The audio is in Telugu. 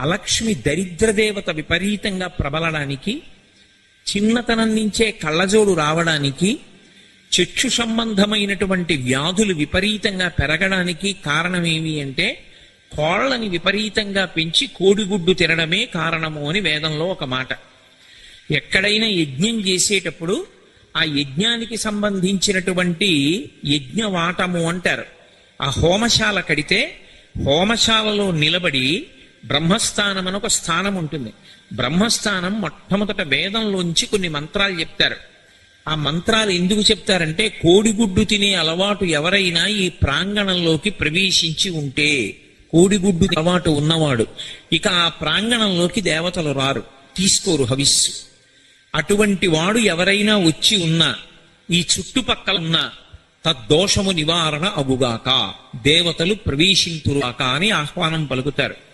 అలక్ష్మి దరిద్రదేవత విపరీతంగా ప్రబలడానికి చిన్నతనం నుంచే కళ్ళజోడు రావడానికి చక్షు సంబంధమైనటువంటి వ్యాధులు విపరీతంగా పెరగడానికి కారణం ఏమి అంటే కోళ్ళని విపరీతంగా పెంచి కోడిగుడ్డు తినడమే కారణము అని వేదంలో ఒక మాట. ఎక్కడైనా యజ్ఞం చేసేటప్పుడు ఆ యజ్ఞానికి సంబంధించినటువంటి యజ్ఞవాటము అంటారు. ఆ హోమశాల కడితే హోమశాలలో నిలబడి బ్రహ్మస్థానం అని ఒక స్థానం ఉంటుంది. బ్రహ్మస్థానం మొట్టమొదట వేదంలోంచి కొన్ని మంత్రాలు చెప్తారు. ఆ మంత్రాలు ఎందుకు చెప్తారంటే కోడిగుడ్డు తినే అలవాటు ఎవరైనా ఈ ప్రాంగణంలోకి ప్రవేశించి ఉంటే కోడిగుడ్డు అలవాటు ఉన్నవాడు ఇక ఆ ప్రాంగణంలోకి దేవతలు రారు. తీసుకోరు హవిస్సు. అటువంటి వాడు ఎవరైనా వచ్చి ఉన్నా ఈ చుట్టుపక్కల ఉన్న తద్దోషము నివారణ అగుగాక దేవతలు ప్రవేశింతురుగాక అని ఆహ్వానం పలుకుతారు.